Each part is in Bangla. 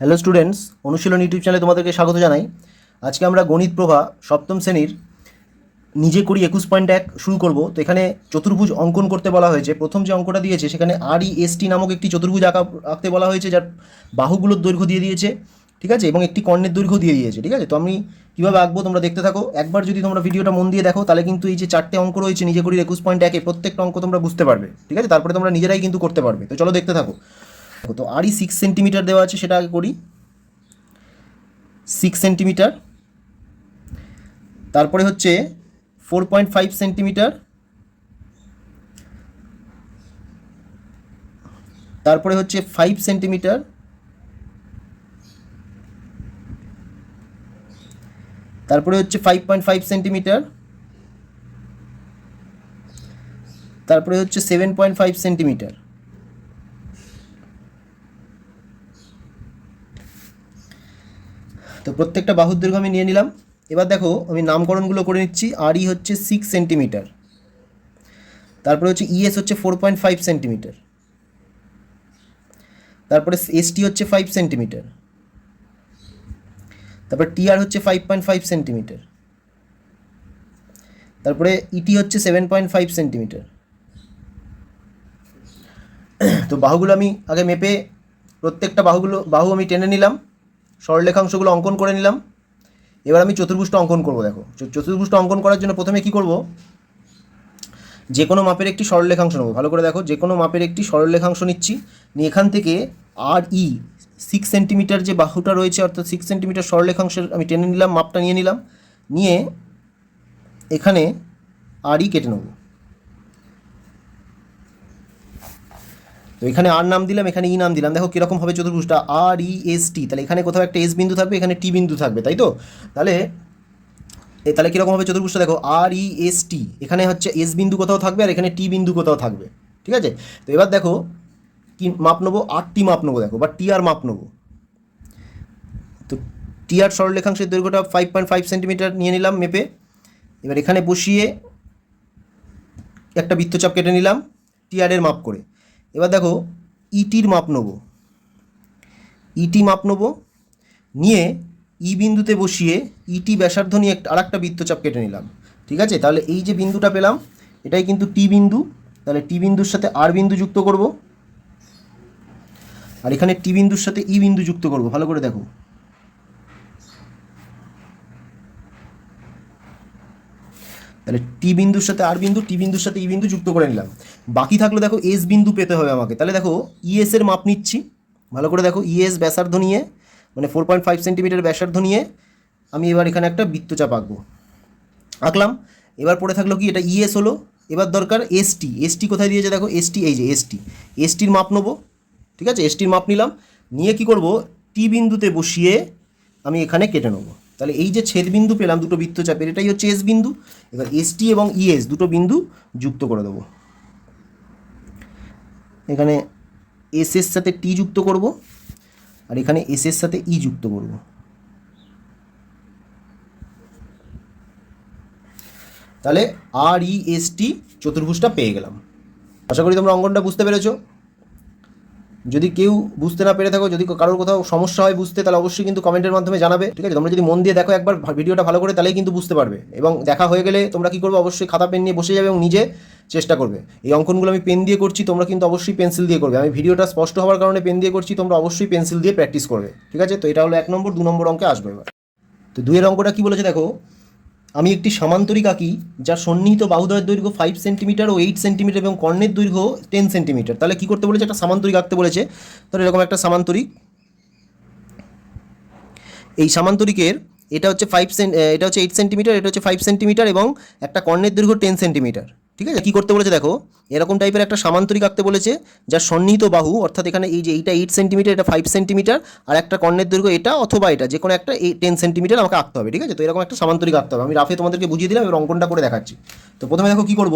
হ্যালো স্টুডেন্টস অনুশীলন ইউটিউব চ্যানেলে তোমাদেরকে স্বাগত জানাই। আজকে আমরা গণিত প্রভা সপ্তম শ্রেণির নিজে করি একুশ পয়েন্ট এক শুরু করব। তো এখানে চতুর্ভুজ অঙ্কন করতে বলা হয়েছে। প্রথম যে অঙ্কটা দিয়েছে, সেখানে আর ই এস টি নামক একটি চতুর্ভুজ আঁকা আঁকতে বলা হয়েছে, যার বাহুগুলোর দৈর্ঘ্য দিয়ে দিয়েছে, ঠিক আছে? এবং একটি কর্ণের দৈর্ঘ্য দিয়ে দিয়েছে, ঠিক আছে? তো আমি কীভাবে আঁকবো তোমরা দেখতে থাকো। একবার যদি তোমরা ভিডিওটা মন দিয়ে দেখো, তাহলে কিন্তু এই যে চারটে অঙ্ক রয়েছে, নিজে করি একুশ পয়েন্ট একে প্রত্যেকটা অঙ্ক তোমরা বুঝতে পারবে, ঠিক আছে? তারপরে তোমরা নিজেরাই কিন্তু করতে পারবে। তো চলো দেখতে থাকো। তো আরই সিক্স সেন্টিমিটার দেওয়া আছে, সেটা আগে করি। সিক্স সেন্টিমিটার তারপরে হচ্ছে ফোর পয়েন্ট ফাইভ সেন্টিমিটার তারপরে হচ্ছে ফাইভ সেন্টিমিটার তারপরে হচ্ছে ফাইভ পয়েন্ট ফাইভ সেন্টিমিটার তারপরে হচ্ছে সেভেন পয়েন্ট ফাইভ সেন্টিমিটার প্রত্যেকটা বাহুর দৈর্ঘ্য আমি নিয়ে নিলাম। এবার দেখো, আমি নামকরণগুলো করে নিচ্ছি। আর ই হচ্ছে সিক্স সেন্টিমিটার তারপরে হচ্ছে ইএস হচ্ছে ফোর পয়েন্ট ফাইভ সেন্টিমিটার তারপরে এসটি হচ্ছে ফাইভ সেন্টিমিটার তারপরে টিআর হচ্ছে ফাইভ পয়েন্ট ফাইভ সেন্টিমিটার তারপরে ইটি হচ্ছে সেভেন পয়েন্ট ফাইভ সেন্টিমিটার তো বাহুগুলো আমি আগে মেপে প্রত্যেকটা বাহুগুলো, বাহু আমি টেনে নিলাম। সরলরেখাংশগুলো অঙ্কন করে নিলাম। এবার আমি চতুর্ভুজটা অঙ্কন করব, দেখো। চতুর্ভুজটা অঙ্কন করার জন্য প্রথমে কি করব? যে কোনো মাপের একটি সরলরেখাংশ নেব। ভালো করে দেখো যে কোনো মাপের একটি সরলরেখাংশ নিচ্ছি, নিয়ে এখান থেকে আর ই সিক্স সেন্টিমিটার যে বাহুটা রয়েছে, অর্থাৎ সিক্স সেন্টিমিটার সরলরেখাংশের, আমি টেনে নিলাম, মাপটা নিয়ে নিলাম। নিয়ে এখানে আর ই কেটে নেব। তো এখানে আর নাম দিলাম, এখানে ই নাম দিলাম। দেখো কীরকম হবে চতুর্ভুজটা। আর ই এস টি, তাহলে এখানে কোথাও একটা এস বিন্দু থাকবে, এখানে টি বিন্দু থাকবে, তাই তো? তাহলে তাহলে কীরকম হবে চতুর্ভুজটা? দেখো, আর ই এস টি, এখানে হচ্ছে এস বিন্দু কোথাও থাকবে আর এখানে টি বিন্দু কোথাও থাকবে, ঠিক আছে? তো এবার দেখো, কি মাপ নেব? আর টি মাপ নেব, দেখো, বা টি আর মাপ নেব। তো টি আর সরলরেখাংশের দৈর্ঘ্যটা ফাইভ পয়েন্ট ফাইভ সেন্টিমিটার নিয়ে নিলাম মেপে। এবার এখানে বসিয়ে একটা বৃত্তচাপ কেটে নিলাম টিআরের মাপ করে। এবার দেখো ইটির মাপ নেব। ইটি মাপ নেব, নিয়ে ই বিন্দুতে বসিয়ে ইটি ব্যাসার্ধ নিয়ে একটা আর একটা বৃত্তচাপ কেটে নিলাম। ঠিক আছে? তাহলে এই যে বিন্দুটা পেলাম, এটাই কিন্তু টি বিন্দু। তাহলে টি বিন্দুর সাথে আর বিন্দু যুক্ত করব। আর এখানে টি বিন্দুর সাথে ই বিন্দু যুক্ত করব। ভালো করে দেখো। তাহলে টি বিন্দুর সাথে আর বিন্দু টি বিন্দুর সাথে ই বিন্দু যুক্ত করে নিলাম। বাকি থাকল দেখো এস বিন্দু পেতে হবে আমাকে। তাহলে দেখো ইএস এর মাপ নিচ্ছি। ভালো করে দেখো ইএস ব্যাসার্ধ নিয়ে মানে ফোর পয়েন্ট ফাইভ সেন্টিমিটার ব্যাসার্ধ নিয়ে আমি এবার এখানে একটা বৃত্তচাপ আঁকবো। আঁকলাম। এবার পড়ে থাকল কি? এটা ইএস হলো। এবার দরকার এসটি এসটি কোথায় দিয়েছে দেখো? এসটি এই যে এসটি এসটির মাপ নেব। ঠিক আছে? এসটির মাপ নিলাম। নিয়ে কি করব? টি বিন্দুতে বসিয়ে আমি এখানে কেটে নেব। তাহলে এই যে ছেদ বিন্দু পেলাম দুটো বৃত্তচাপের, এটাই হচ্ছে এস বিন্দু। এবার এসটি এবং ইএস দুটো বিন্দু যুক্ত করে দেবো। এখানে এস এর সাথে টি যুক্ত করব, আর এখানে এস এর সাথে ই যুক্ত করব। তাহলে আর ই এস টি চতুর্ভুজটা পেয়ে গেলাম। আশা করি তোমরা অঙ্কনটা বুঝতে পেরেছ। যদি কেউ বুঝতে না পেরে থাকো, যদি কারোর কোথাও সমস্যা হয় বুঝতে, তাহলে অবশ্যই কিন্তু কমেন্টের মাধ্যমে জানাবে, ঠিক আছে? তোমরা যদি মন দিয়ে দেখো একবার ভিডিওটা ভালো করে, তাহলেই কিন্তু বুঝতে পারবে। এবং দেখা হয়ে গেলে তোমরা কি করবে? অবশ্যই খাতা, পেন নিয়ে বসে যাবে এবং নিজে চেষ্টা করবে। এই অঙ্কনগুলো আমি পেন দিয়ে করছি, তোমরা কিন্তু অবশ্যই পেন্সিল দিয়ে করবে। আমি ভিডিওটা স্পষ্ট হওয়ার কারণে পেন দিয়ে করছি, তোমরা অবশ্যই পেন্সিল দিয়ে প্র্যাকটিস করবে, ঠিক আছে? তো এটা হলো এক নম্বর, দু নম্বর অঙ্কে আসবে এবার। তো দুইয়ের অঙ্কটা কি বলেছে দেখো? আমি একটি সামান্তরিক আঁকি, যার সন্নিহিত বাহুদয়ের দৈর্ঘ্য ফাইভ সেন্টিমিটার ও এইট সেন্টিমিটার এবং কর্ণের দৈর্ঘ্য টেন সেন্টিমিটার তাহলে কী করতে বলেছে? একটা সামান্তরিক আঁকতে বলেছে। তাহলে এরকম একটা সামান্তরিক। এই সামান্তরিকের এটা হচ্ছে ফাইভ সেন এটা হচ্ছে এইট সেন্টিমিটার এটা হচ্ছে ফাইভ সেন্টিমিটার এবং একটা কর্ণের দৈর্ঘ্য টেন সেন্টিমিটার ঠিক আছে? কী করতে বলেছে দেখো? এরকম টাইপের একটা সামান্তরিক আঁকতে বলেছে, যার সন্নিহিত বাহু, অর্থাৎ এখানে এই যে এইটা এইট সেন্টিমিটার এটা ফাইভ সেন্টিমিটার আর একটা কর্ণের দৈর্ঘ্য এটা অথবা এটা, যে কোনো একটা এই টেন সেন্টিমিটার আমাকে আঁকতে হবে, ঠিক আছে? তো এরকম একটা সামান্তরিক আঁকতে হবে। আমি রাফে তোমাদেরকে বুঝিয়ে দিলাম, এবার অঙ্কনটা করে দেখাচ্ছি। তো প্রথমে দেখো কী করব?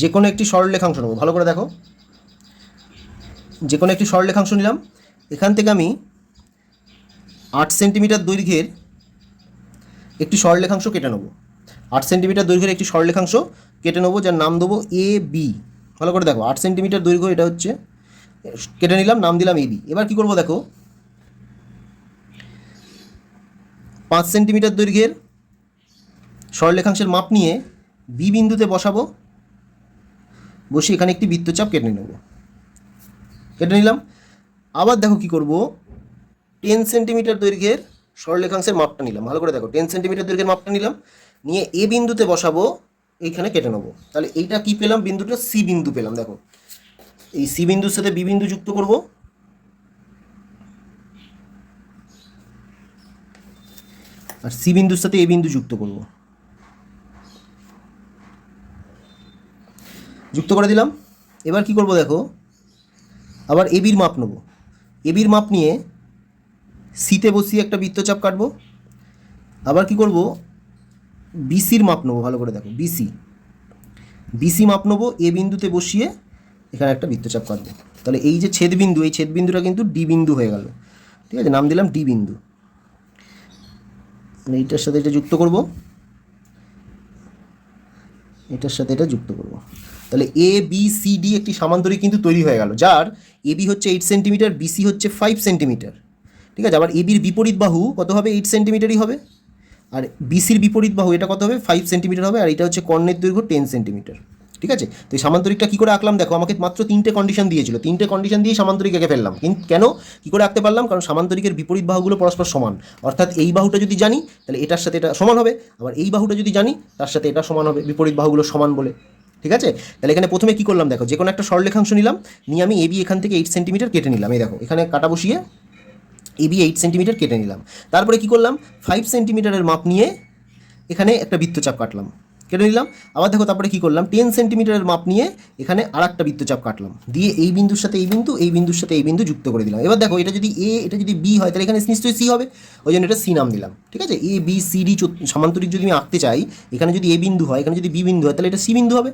যে কোনো একটি সরলরেখাংশ নেব, ভালো করে দেখো। যে কোনো একটি সরলরেখাংশ নিলাম। এখান থেকে আমি আট সেন্টিমিটার দৈর্ঘ্যের একটি সরলরেখাংশ কেটে নেব। আট সেন্টিমিটার দৈর্ঘ্যের একটি সরলরেখাংশ কেটে নেব, যার নাম দেবো এ বি। ভালো করে দেখো, আট সেন্টিমিটার দৈর্ঘ্য এটা হচ্ছে, কেটে নিলাম, নাম দিলাম এবি এবার কি করব দেখো? পাঁচ সেন্টিমিটার দৈর্ঘ্যের সরলরেখাংশের মাপ নিয়ে বি বিন্দুতে বসাবো, বসে এখানে একটি বৃত্তচাপ কেটে নেব। কেটে নিলাম। আবার দেখো কি করব? টেন সেন্টিমিটার দৈর্ঘ্যের সরলরেখাংশের মাপটা নিলাম। ভালো করে দেখো টেন সেন্টিমিটার দৈর্ঘ্যের মাপটা নিলাম, নিয়ে এ বিন্দুতে বসাবো, এইখানে কেটে নেব। তাহলে এইটা কি পেলাম? বিন্দুটা সি বিন্দু পেলাম, দেখো। এই সি বিন্দুর সাথে বি বিন্দু যুক্ত করব। আর সি বিন্দুর সাথে এ বিন্দু যুক্ত করব। যুক্ত করে দিলাম। এবার কি করব দেখো? আবার এবির মাপ নেব। এবির মাপ নিয়ে সিতে বসিয়ে একটা বৃত্তচাপ কাটবো। আবার কি করব? বিসির মাপ নেব, ভালো করে দেখো, বিসি। বিসি মাপ নেব, এ বিন্দুতে বসিয়ে এখানে একটা বৃত্তচাপ কাটবো। তাহলে এই যে ছেদ বিন্দু এই ছেদ বিন্দুটা কিন্তু ডি বিন্দু হয়ে গেল। ঠিক আছে? নাম দিলাম ডি বিন্দু। মানে এইটার সাথে এটা যুক্ত করব। এটার সাথে এটা যুক্ত করব। তাহলে এ, বি, সি, ডি একটি সামান্তরিক কিন্তু তৈরি হয়ে গেল, যার এ বি হচ্ছে এইট সেন্টিমিটার বিসি হচ্ছে ফাইভ সেন্টিমিটার। ঠিক আছে? আবার এবির বিপরীত বাহু কত হবে? এইট সেন্টিমিটারই হবে। আর বিসির বিপরীত বাহু, এটা কত হবে? ফাইভ সেন্টিমিটার হবে, আর এটা হচ্ছে কর্ণের দৈর্ঘ্য টেন সেন্টিমিটার ঠিক আছে? তো এই সামান্তরিকটা কী করে আঁকলাম? দেখো, আমাকে মাত্র তিনটে কন্ডিশন দিয়েছিল। তিনটে কন্ডিশন দিয়ে সামান্তরিক এঁকে ফেললাম। কিন্তু কেন? কী করে আঁকতে পারলাম? কারণ সামান্তরিকের বিপরীত বাহুগুলো পরস্পর সমান। অর্থাৎ এই বাহুটা যদি জানি, তাহলে এটার সাথে এটা সমান হবে। আবার এই বাহুটা যদি জানি, তার সাথে এটা সমান হবে, বিপরীত বাহুগুলো সমান বলে। ঠিক আছে? তাহলে এখানে প্রথমে কী করলাম? দেখো যে কোনো একটা সরলেখাংশ নিলাম। নিয়ে আমি এবি এখান থেকে এইট সেন্টিমিটার কেটে নিলাম। এই দেখো, এখানে কাটা বসিয়ে এবি এইট সেন্টিমিটার কেটে নিলাম। তারপরে কি করলাম? ফাইভ সেন্টিমিটারের মাপ নিয়ে এখানে একটা বৃত্তচাপ কাটলাম। কেটে নিলাম। আবার দেখো তারপরে কি করলাম? টেন সেন্টিমিটারের মাপ নিয়ে এখানে আর একটা বৃত্তচাপ কাটলাম। দিয়ে এই বিন্দুর সাথে এই বিন্দু, এই বিন্দুর সাথে এই বিন্দু যুক্ত করে দিলাম। এবার দেখো এটা যদি এ এটা যদি বি হয়, তাহলে এখানে নিশ্চয়ই সি হবে। ওই জন্য এটা সি নাম দিলাম। ঠিক আছে? এ বি সি ডি সমান্তরিক যদি আমি আঁকতে চাই, এখানে যদি এ বিন্দু হয়, এখানে যদি বি বিন্দু হয়, তাহলে এটা সি বিন্দু হবে।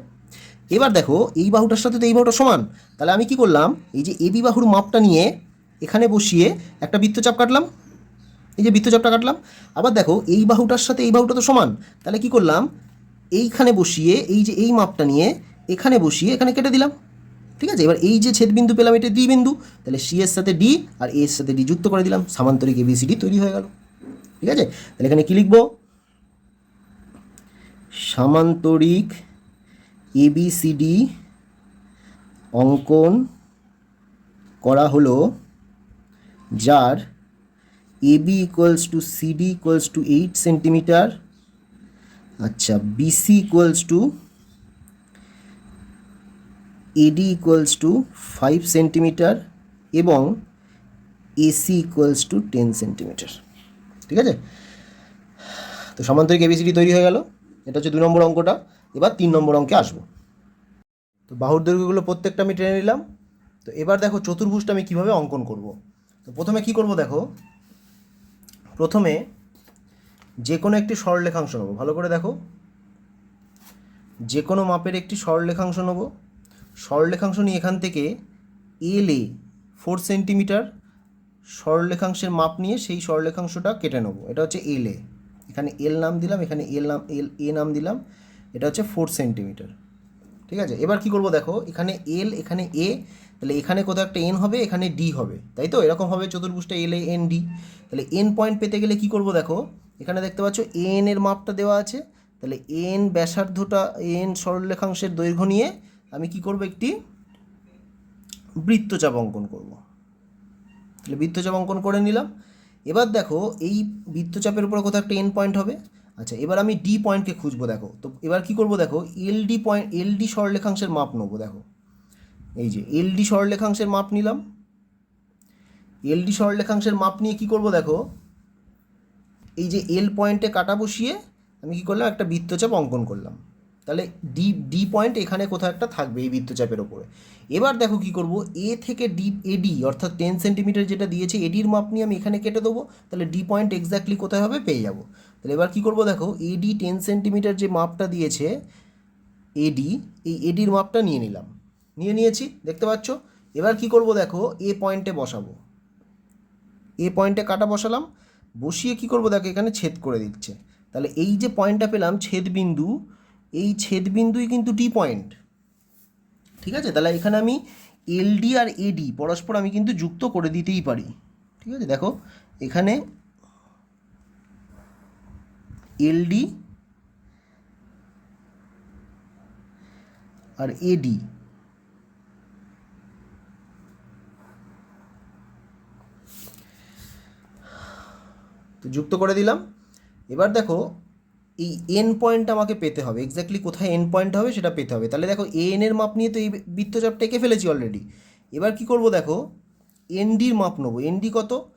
এবার দেখো এই বাহুটার সাথে তো এই বাহুটা সমান। তাহলে আমি কি করলাম? এই যে এবি বাহুর মাপটা নিয়ে এখানে বসিয়ে একটা বৃত্তচাপ কাটলাম। এই যে বৃত্তচাপটা কাটলাম। আবার দেখো, এই বাহুটার সাথে এই বাহুটা তো সমান। তাহলে কি করলাম? এইখানে বসিয়ে এই যে এই মাপটা নিয়ে এখানে বসিয়ে এখানে কেটে দিলাম। ঠিক আছে? এবার এই যে ছেদবিন্দু পেলাম, এটা ডি বিন্দু। তাহলে সি এর সাথে ডি আর এ এর সাথে ডি যুক্ত করে দিলাম। সামান্তরিক এ এবিসিডি তৈরি হয়ে গেল। ঠিক আছে? তাহলে এখানে কী লিখব? সামান্তরিক এবিসিডি অঙ্কন করা হলো যার AB equals to CD equals to eight centimetre আচ্ছা BC equals to AD equals to five centimetre এবং AC equals to ten centimetre ঠিক আছে তো সমান্তরিক এবিসিডি তৈরি হয়ে গেল এটা হচ্ছে দু নম্বর অঙ্কটা। এবার তিন নম্বর অঙ্কে আসব। তো বাহুর দৈর্ঘ্যগুলো প্রত্যেকটা আমি টেনে নিলাম। তো এবার দেখো চতুর্ভুজটা আমি কীভাবে অঙ্কন করব। তো প্রথমে কি করব দেখো? প্রথমে যে কোনো একটি সরলরেখাংশ নেব। ভালো করে দেখো। যে কোনো মাপের একটি সরলরেখাংশ নেব। সরলরেখাংশ নিয়ে এখান থেকে এল এ ফোর সেন্টিমিটার সরলরেখাংশের মাপ নিয়ে সেই সরলরেখাংশটা কেটে নেব। এটা হচ্ছে এল এ। এখানে এল নাম দিলাম, এখানে এল নাম এল এ নাম দিলাম। এটা হচ্ছে ফোর সেন্টিমিটার ঠিক আছে? এবার কি করব দেখো? এখানে এল এখানে এ তাহলে এখানে কোথাও একটা এন হবে, এখানে ডি হবে, তাই তো? এরকম হবে চতুর্ভুজটা এল এ এন ডি তাহলে এন পয়েন্ট পেতে গেলে কি করব দেখো? এখানে দেখতে পাচ্ছ এন এর মাপটা দেওয়া আছে। তাহলে এন ব্যাসার্ধটা এন সরলরেখাংশের দৈর্ঘ্য নিয়ে আমি কি করব একটি বৃত্তচাপ অঙ্কন করব। তাহলে বৃত্তচাপ অঙ্কন করে নিলাম। এবার দেখো, এই বৃত্তচাপের উপরে কোথাও একটা এন পয়েন্ট হবে। আচ্ছা এবার আমি ডি পয়েন্টকে খুঁজবো দেখো। তো এবার কি করব দেখো? L D point L D সরলরেখাংশের মাপ নেব, দেখো। এই যে এলডি সরলরেখাংশের মাপ নিলাম। এলডি সরলরেখাংশের মাপ নিয়ে কি করব দেখো? এই যে এল পয়েন্টে কাটা বসিয়ে আমি কি করলাম? একটা বৃত্তচাপ অঙ্কন করলাম। তাহলে ডি ডি পয়েন্ট এখানে কোথাও একটা থাকবে এই বৃত্তচাপের ওপরে। এবার দেখো কি করব? এ থেকে ডি এডি অর্থাৎ টেন সেন্টিমিটার যেটা দিয়েছে এডির মাপ নিয়ে আমি এখানে কেটে দেবো। তাহলে ডি পয়েন্ট এক্স্যাক্টলি কোথায় হবে? পেয়ে যাব। তাহলে এবার কি করব দেখো? এডি টেন সেন্টিমিটার যে মাপটা দিয়েছে এডি এই এডির মাপটা নিয়ে নিলাম। নিয়ে নিয়েছি, দেখতে পাচ্ছ? এবার কি করব দেখো, এ পয়েন্টে বসাবো। এ পয়েন্টে কাটা বসালাম, বসিয়ে কি করব দেখো, এখানে ছেদ করে দিচ্ছে। তাহলে এই যে পয়েন্টটা পেলাম, ছেদ বিন্দু, এই ছেদ বিন্দুই কিন্তু টি পয়েন্ট ঠিক আছে? তাহলে এখানে আমি এলডি আর এডি পরস্পর আমি কিন্তু যুক্ত করে দিতেই পারি। ঠিক আছে? দেখো, এখানে এলডি আর এডি তো যুক্ত করে দিলাম। এবার দেখো, এই এন পয়েন্ট আমাকে পেতে হবে। এক্স্যাক্টলি কোথায় এন পয়েন্ট হবে সেটা পেতে হবে। তাহলে দেখো এ এর মাপ নিয়ে তো এই বৃত্তচাপটা এঁকে ফেলেছি অলরেডি এবার কি করব দেখো এনডির মাপ নেব। এনডি কত?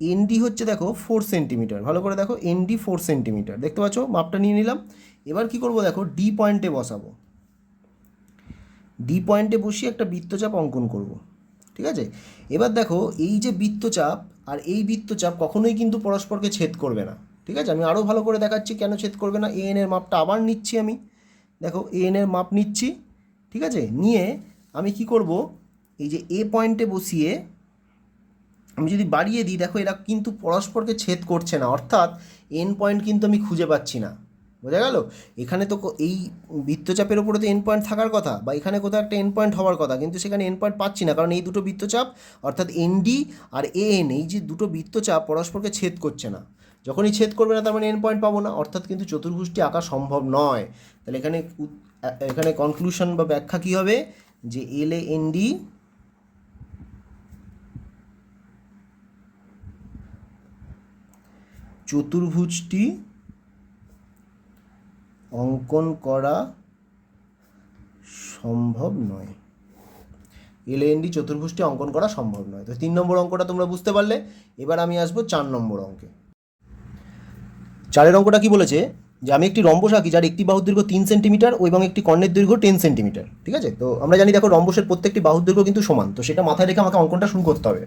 এনডি হচ্ছে দেখো ফোর সেন্টিমিটার ভালো করে দেখো এনডি ফোর সেন্টিমিটার দেখতে পাচ্ছ? মাপটা নিয়ে নিলাম। এবার কি করব দেখো ডি পয়েন্টে বসাবো। ডি পয়েন্টে বসিয়ে একটা বৃত্তচাপ অঙ্কন করব। ঠিক আছে? এবার দেখো, এই যে বৃত্তচাপ আর এই বৃত্তচাপ কখনোই কিন্তু পরস্পরকে ছেদ করবে না। ঠিক আছে? আমি আরও ভালো করে দেখাচ্ছি কেন ছেদ করবে না। এএন এন এর মাপটা আবার নিচ্ছি আমি। দেখো এএন এন এর মাপ নিচ্ছি। ঠিক আছে? নিয়ে আমি কি করব? এই যে এ পয়েন্টে বসিয়ে আমি যদি বাড়িয়ে দিই, দেখো এরা কিন্তু পরস্পরকে ছেদ করছে না। অর্থাৎ এন পয়েন্ট কিন্তু আমি খুঁজে পাচ্ছি না। বোঝা গেল? এখানে তো এই বৃত্তচাপের ওপরে তো এন পয়েন্ট থাকার কথা, বা এখানে কোথাও একটা এন পয়েন্ট হওয়ার কথা, কিন্তু সেখানে এন পয়েন্ট পাচ্ছি না, কারণ এই দুটো বৃত্তচাপ, অর্থাৎ এনডি আর এ এন এই যে দুটো বৃত্তচাপ পরস্পরকে ছেদ করছে না। যখনই ছেদ করবে না, তার মানে এন পয়েন্ট পাবো না, অর্থাৎ কিন্তু চতুর্ভুজটি আঁকা সম্ভব নয়। তাহলে এখানে এখানে কনক্লুশন বা ব্যাখ্যা কী হবে? যে এল এ এন ডি চতুর্ভুজটি অঙ্কন করা সম্ভব নয়। এলএনডি চতুর্ভুজটি অঙ্কন করা সম্ভব নয়। তো তিন নম্বর অঙ্কটা তোমরা বুঝতে পারলে, এবার আমি আসব চার নম্বর অঙ্কে। চারের অঙ্কটা কি বলেছে? যে আমি একটি রম্বস আঁকি যার একটি বাহুর দৈর্ঘ্য তিন সেন্টিমিটার এবং একটি কর্ণের দৈর্ঘ্য টেন সেন্টিমিটার, ঠিক আছে? তো আমরা জানি দেখো রম্বসের প্রত্যেকটি বাহুর দৈর্ঘ্য কিন্তু সমান, তো সেটা মাথায় রেখে আমাকে অঙ্কনটা শুরু করতে হবে।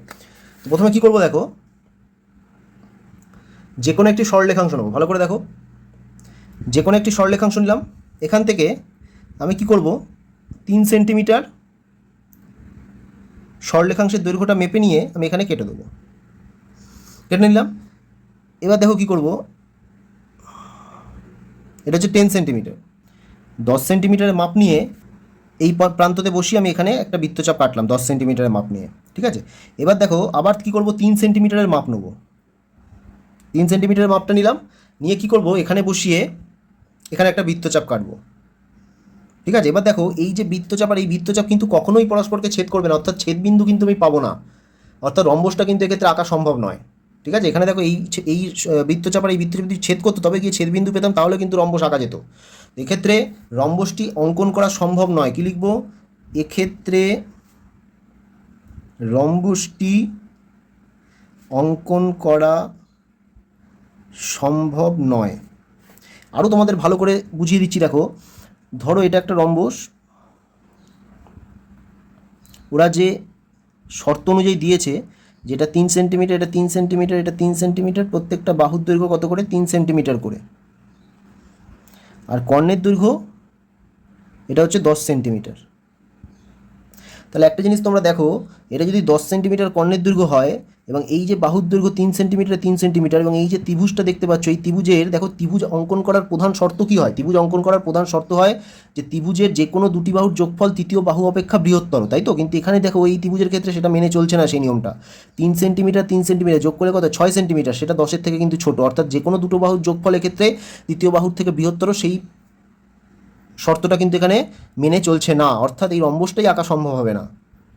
তো প্রথমে কী করব দেখো? যে কোনো একটি সরলরেখাংশ নেব। ভালো করে দেখো। যে কোনো একটি সরলরেখাংশ নিলাম। এখান থেকে আমি কি করব? তিন সেন্টিমিটার সরলরেখাংশের দৈর্ঘ্যটা মেপে নিয়ে আমি এখানে কেটে দেবো। কেটে নিলাম। এবার দেখো কি করব? এটা হচ্ছে টেন সেন্টিমিটার। দশ সেন্টিমিটারের মাপ নিয়ে এই প্রান্ততে বসিয়ে আমি এখানে একটা বৃত্তচাপ কাটলাম দশ সেন্টিমিটারের মাপ নিয়ে, ঠিক আছে? এবার দেখো, আবার কি করব? তিন সেন্টিমিটারের মাপ নেব। তিন সেন্টিমিটারের মাপটা নিলাম। নিয়ে কি করব? এখানে বসিয়ে এখানে একটা বৃত্তচাপ কাটবো। ঠিক আছে? এবার দেখো, এই যে বৃত্তচাপ আর এই বৃত্তচাপ কিন্তু কখনোই পরস্পরকে ছেদ করবে না। অর্থাৎ ছেদবিন্দু কিন্তু আমি পাবো না। অর্থাৎ রম্বসটা কিন্তু এক্ষেত্রে আঁকা সম্ভব নয়। ঠিক আছে? এখানে দেখো, এই এই বৃত্তচাপ আর এই বৃত্তচাপ যদি ছেদ করতো, তবে গিয়ে ছেদবিন্দু পেতাম, তাহলে কিন্তু রম্বস আঁকা যেত। এক্ষেত্রে রম্বসটি অঙ্কন করা সম্ভব নয়। কি লিখব? এক্ষেত্রে রম্বসটি অঙ্কন করা সম্ভব নয়। আরও তোমাদের ভালো করে বুঝিয়ে দিচ্ছি, দেখো। ধরো এটা একটা রম্বস। ওরা যে শর্ত অনুযায়ী দিয়েছে, যেটা তিন সেন্টিমিটার, এটা তিন সেন্টিমিটার, এটা তিন সেন্টিমিটার, প্রত্যেকটা বাহুর দৈর্ঘ্য কত করে? তিন সেন্টিমিটার করে। আর কর্ণের দৈর্ঘ্য, এটা হচ্ছে দশ সেন্টিমিটার। তাহলে একটা জিনিস তোমরা দেখো, এটা যদি দশ সেন্টিমিটার কর্ণের দৈর্ঘ্য হয় এবং এই যে বাহুর দৈর্ঘ্য তিন সেন্টিমিটার তিন সেন্টিমিটার এবং এই যে ত্রিভুজটা দেখতে পাচ্ছ, এই ত্রিভুজের, দেখো ত্রিভুজ অঙ্কন করার প্রধান শর্ত কী হয়? ত্রিভুজ অঙ্কন করার প্রধান শর্ত হয় যে ত্রিভুজের যে কোনো দুটি বাহুর যোগফল তৃতীয় বাহু অপেক্ষা বৃহত্তর, তাই তো? কিন্তু এখানে দেখো এই ত্রিভুজের ক্ষেত্রে সেটা মেনে চলছে না সেই নিয়মটা। তিন সেন্টিমিটার তিন সেন্টিমিটার যোগ করে কত? ছয় সেন্টিমিটার সেটা দশের থেকে কিন্তু ছোট। অর্থাৎ যে কোনো দুটো বাহুর যোগফলের ক্ষেত্রে দ্বিতীয় বাহুর থেকে বৃহত্তর, সেই শর্তটা কিন্তু এখানে মেনে চলছে না। অর্থাৎ এই রম্বসটাই আঁকা সম্ভব হবে না।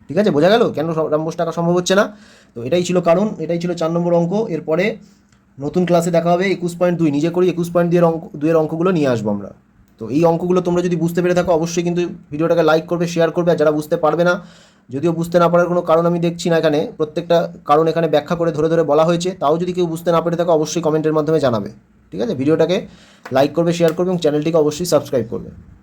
ঠিক আছে? বোঝা গেল? কেন স- রম্বসটা আঁকা সম্ভব হচ্ছে না? তো এটাই ছিল কারণ, এটাই ছিল চার নম্বর অঙ্ক। এরপরে নতুন ক্লাসে দেখা হবে একুশ পয়েন্ট দুই। নিজে করি একুশ পয়েন্ট দুইয়ের অঙ্ক দুইয়ের অঙ্কগুলো নিয়ে আসব আমরা। তো এই অঙ্কগুলো তোমরা যদি বুঝতে পেরে থাকো, অবশ্যই কিন্তু ভিডিওটাকে লাইক করবে শেয়ার করবে। আর যারা বুঝতে পারবে না, যদিও বুঝতে না পারার কোনো কারণ আমি দেখছি না এখানে, প্রত্যেকটা কারণ এখানে ব্যাখ্যা করে ধরে ধরে বলা হয়েছে। তাও যদি কেউ বুঝতে না পেরে থাকো, অবশ্যই কমেন্টের মাধ্যমে জানাবে। ঠিক আছে? ভিডিওটাকে লাইক করবে শেয়ার করবে এবং চ্যানেলটিকে অবশ্যই সাবস্ক্রাইব করবে।